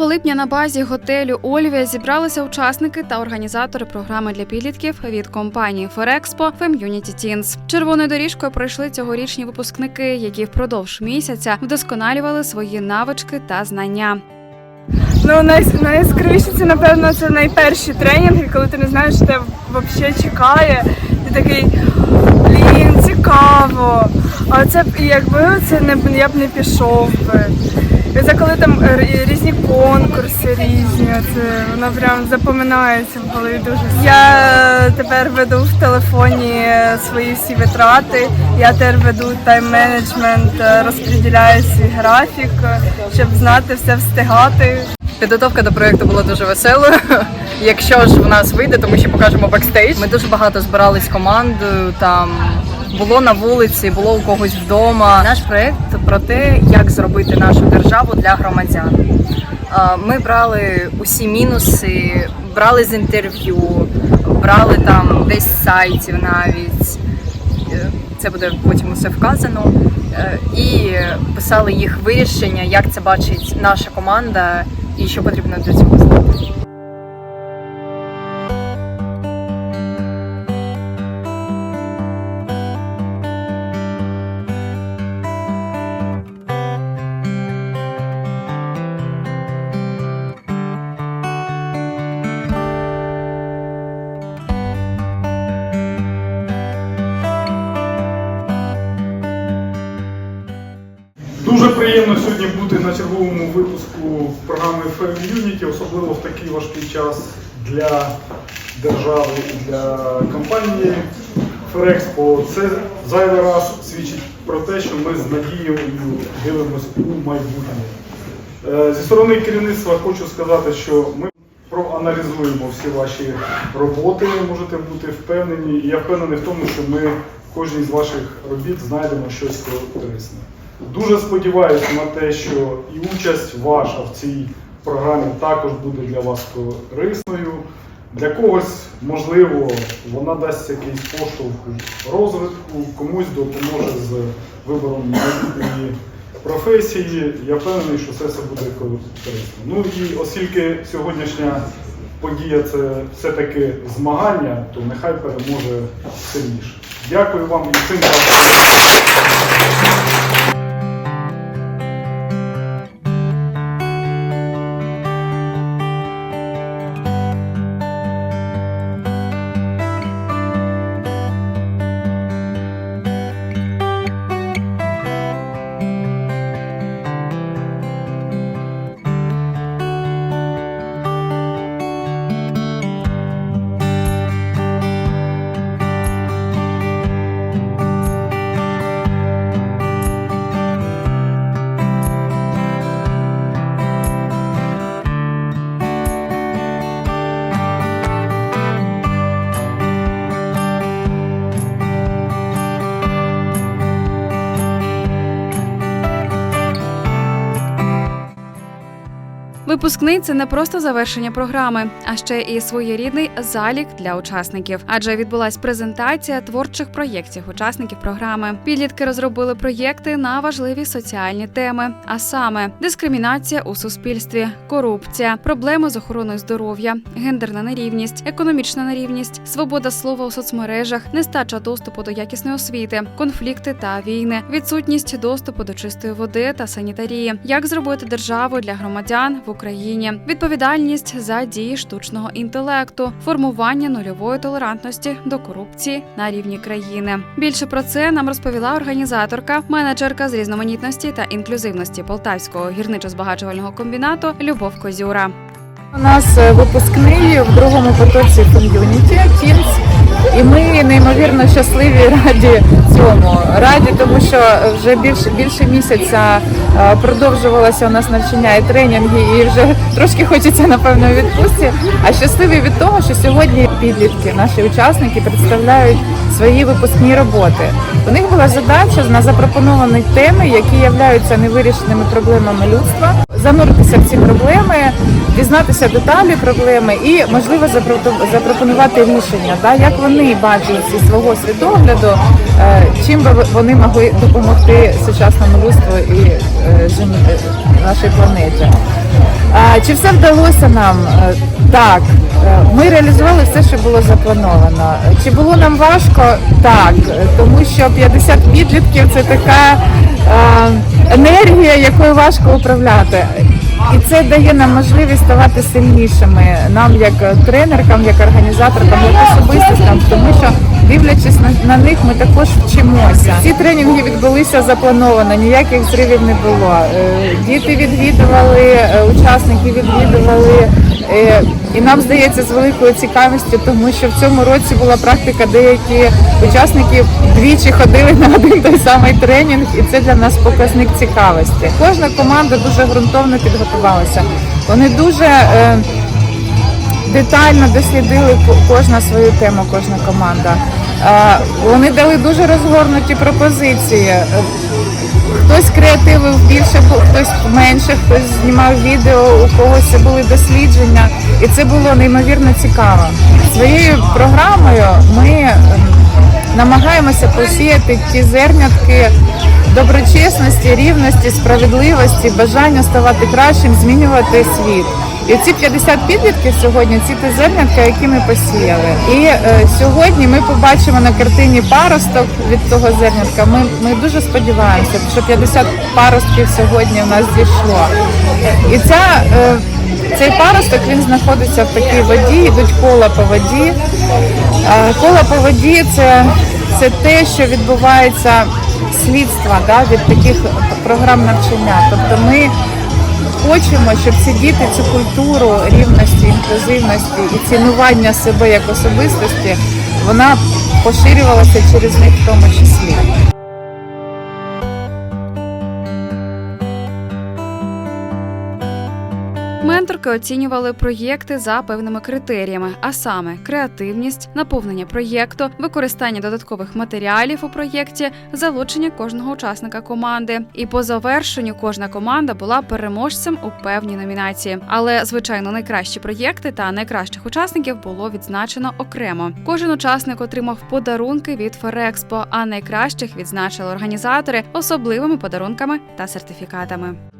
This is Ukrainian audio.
липня на базі готелю Ольвія зібралися учасники та організатори програми для підлітків від компанії Ферекспо Femунity Teens. Червоною доріжкою пройшли цьогорічні випускники, які впродовж місяця вдосконалювали свої навички та знання. Ну, най, це, напевно, це найперші тренінги, коли ти не знаєш, що тебе взагалі чекає. Ти такий, блін, цікаво. А це якби це не я б не пішов би. Коли там різні конкурси різні, це воно прям запоминається в голові дуже. Я тепер веду в телефоні свої всі витрати. Я тепер веду тайм-менеджмент, розподіляю свій графік, щоб знати все встигати. Підготовка до проєкту була дуже веселою. Якщо ж в нас вийде, то ми ще покажемо бекстейдж. Ми дуже багато збирались командою. Там було на вулиці, було у когось вдома. Наш проєкт про те, як зробити нашу державу для громадян. Ми брали усі мінуси, брали з інтерв'ю, брали там десь сайтів навіть. Е, Це буде потім усе вказано. Е, І писали їх вирішення, як це бачить наша команда і що потрібно для цього знати. Черговому випуску програми Unity, особливо в такий важкий час для держави і для компанії Ферекспо. Це зайвий раз свідчить про те, що ми з надією дивимося у майбутнє. Е, Зі сторони керівництва хочу сказати, що ми проаналізуємо всі ваші роботи, можете бути впевнені. І я впевнений в тому, що ми в кожній з ваших робіт знайдемо щось корисне. Дуже сподіваюся на те, що і участь ваша в цій програмі також буде для вас корисною. Для когось, можливо, вона дасть якийсь поштовх розвитку, комусь допоможе з вибором майбутньої професії. Я впевнений, що це все буде корисно. Ну і оскільки сьогоднішня подія це все-таки змагання, то нехай переможе сильніше. Дякую вам і цим Випускний це не просто завершення програми, а ще і своєрідний залік для учасників. Адже відбулась презентація творчих проєктів учасників програми. Підлітки розробили проєкти на важливі соціальні теми, а саме дискримінація у суспільстві, корупція, проблеми з охороною здоров'я, гендерна нерівність, економічна нерівність, свобода слова у соцмережах, нестача доступу до якісної освіти, конфлікти та війни, відсутність доступу до чистої води та санітарії, як зробити державу для громадян в Україні, відповідальність за дії штучного інтелекту, формування нульової толерантності до корупції на рівні країни. Більше про це нам розповіла організаторка, менеджерка з різноманітності та інклюзивності Полтавського гірничо-збагачувального комбінату Любов Козюра. У нас е, випускний в другому потоці ком'юніті Teens. І ми неймовірно щасливі раді цьому. Раді, тому що вже більше більше місяця продовжувалося у нас навчання і тренінги, і вже трошки хочеться напевно відпустці. А щасливі від того, що сьогодні підлітки, наші учасники, представляють свої випускні роботи. У них була задача на запропоновані теми, які являються невирішеними проблемами людства, зануритися в ці проблеми, дізнатися деталі проблеми і можливо запро- запропонувати рішення, да, як вони бачать зі свого світогляду, е, чим би вони могли допомогти сучасному людству і е, е, нашій планеті. А, чи все вдалося нам? Е, Так, ми реалізували все, що було заплановано. Чи було нам важко? Так, тому що 50 підлітків це така енергія, якою важко управляти. І це дає нам можливість ставати сильнішими, нам як тренеркам, як організаторкам, як особистостям, тому що дивлячись на, на них, ми також вчимося. Ці тренінги відбулися заплановано, ніяких зривів не було. Е, Діти відвідували, е, учасники відвідували. Е, І нам здається з великою цікавістю, тому що в цьому році була практика, деякі учасники двічі ходили на один той самий тренінг, і це для нас показник цікавості. Кожна команда дуже ґрунтовно підготувалася. Вони дуже детально дослідили ко- кожна свою тему, кожна команда. Вони дали дуже розгорнуті пропозиції. Е, Хтось креативив більше, хтось менше, хтось знімав відео, у когось були дослідження, і це було неймовірно цікаво. Своєю програмою ми ем, намагаємося посіяти ті зернятки доброчесності, рівності, справедливості, бажання ставати кращим, змінювати світ. І ці 50 підлітків сьогодні ці ті зернятка, які ми посіяли. І е, сьогодні ми побачимо на картині паросток від того зернятка. Ми, ми дуже сподіваємося, що 50 паростків сьогодні в нас зійшло. І ця, е, цей паросток він знаходиться в такій воді, йдуть кола по воді. Е, кола по воді це, це те, що відбувається слідства да, від таких програм навчання. Тобто ми хочемо, щоб ці діти цю культуру рівності, інклюзивності і цінування себе як особистості, вона поширювалася через них в тому числі. Менторки оцінювали проєкти за певними критеріями, а саме креативність, наповнення проєкту, використання додаткових матеріалів у проєкті, залучення кожного учасника команди. І по завершенню кожна команда була переможцем у певній номінації. Але звичайно, найкращі проєкти та найкращих учасників було відзначено окремо. Кожен учасник отримав подарунки від Ферекспо, а найкращих відзначили організатори особливими подарунками та сертифікатами.